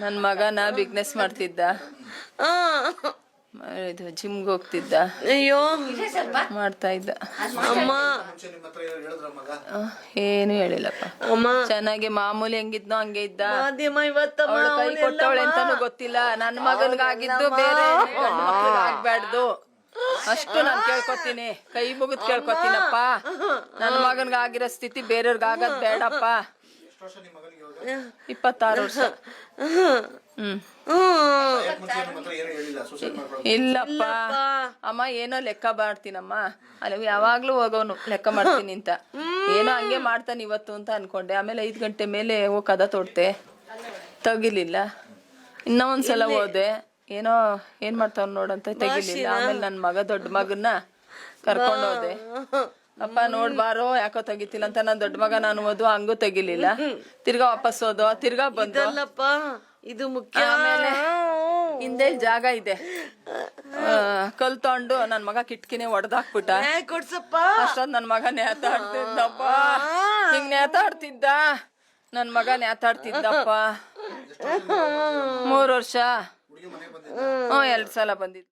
ನನ್ನ ಮಗನ ಬಿಸ್ನೆಸ್ ಮಾಡ್ತಿದ್ದ. ಇದು ಜಿಮ್ಗೆ ಹೋಗ್ತಿದ್ದ. ಅಯ್ಯೋ. ಮಾಡ್ತಾ ಇದ್ದ. ಅಮ್ಮ. ಏನು ಹೇಳಿಲ್ಲಪ್ಪ. ಅಮ್ಮ. ಚೆನ್ನಾಗಿ ಮಾಮೂಲಿ ಹೆಂಗಿದ್ನೋ ಹಂಗೆ ಇದ್ದ. ಕೈ ಕೊಟ್ಟವಳೆ ಅಂತಾನು ಗೊತ್ತಿಲ್ಲ. ನನ್ನ ಮಗನ್ಗಾಗಿದ್ದು ಬೇರೆ ಆಗ್ಬಾರ್ದು ಅಷ್ಟು ನಾನ್ ಕೇಳ್ಕೊತೀನಿ. ಕೈ ಮುಗಿದ್ ಕೇಳ್ಕೊತೀನಪ್ಪ. ನನ್ನ ಮಗನ್ಗಾಗಿರೋ ಸ್ಥಿತಿ ಬೇರೆಯವ್ರಿಗೆ ಆಗದ್ ಬೇಡಪ್ಪ. ಇಪ್ಪತ್ತಾರು ವರ್ಷ. ಇಲ್ಲಪ್ಪ. ಅಮ್ಮ ಏನೋ ಲೆಕ್ಕ ಮಾಡ್ತೀನಮ್ಮ. ಅಲ್ಲಿ ಯಾವಾಗ್ಲೂ ಹೋಗೋನು ಲೆಕ್ಕ ಮಾಡ್ತೀನಿ ಅಂತ. ಏನೋ ಹಂಗೆ ಮಾಡ್ತಾನೆ ಇವತ್ತು ಅಂತ ಅನ್ಕೊಂಡೆ. ಆಮೇಲೆ ಐದು ಗಂಟೆ ಮೇಲೆ ಹೋಗ್ ಕದ ತೊಡ್ತೆ. ತಗಿಲಿಲ್ಲ. ಇನ್ನೂ ಒಂದ್ಸಲ ಹೋದೆ. ಏನೋ ಏನ್ ಮಾಡ್ತಾವ್ ನೋಡಂತ ತೆಗಿಲಿಲ್ಲ. ಆಮೇಲೆ ನನ್ ಮಗ ದೊಡ್ಡ ಮಗನ್ನ ಕರ್ಕೊಂಡು ಹೋದೆ ಅಪ್ಪ ನೋಡ್ಬಾರೋ ಯಾಕೋ ತೆಗಿತಿಲ್ಲ ಅಂತ ನನ್ ದೊಡ್ಡ ಮಗ ನಾನು ಓದು ಹಂಗೂ ತೆಗಿಲಿಲ್ಲ. ತಿರ್ಗಾ ವಾಪಸ್ ಓದು ತಿರ್ಗಾ ಬಂದು. ಅಲ್ಲಪ್ಪ ಇದು ಮುಖ್ಯ. ಆಮೇಲೆ ಹಿಂದೆ ಜಾಗ ಇದೆ. ಕಲ್ ತಗೊಂಡು ನನ್ ಮಗ ಕಿಟ್ಕಿನೇ ಹೊಡೆದಾಕ್ಬಿಟ್ಟ ನ್ಯಾಯ ಕೊಡ್ಸಪ್ಪ. ಅಷ್ಟೊಂದ್ ನನ್ ಮಗ ನೇತಾಡ್ತಿದ್ದಪ್ಪ ಹಿಂಗ್ ನೇತಾಡ್ತಿದ್ದ ನನ್ ಮಗ ನೇತಾಡ್ತಿದ್ದಪ್ಪ ಮೂರ್ ವರ್ಷ. ಹ್ಮ್ ಎರಡ್ ಸಲ ಬಂದಿದ್ದ.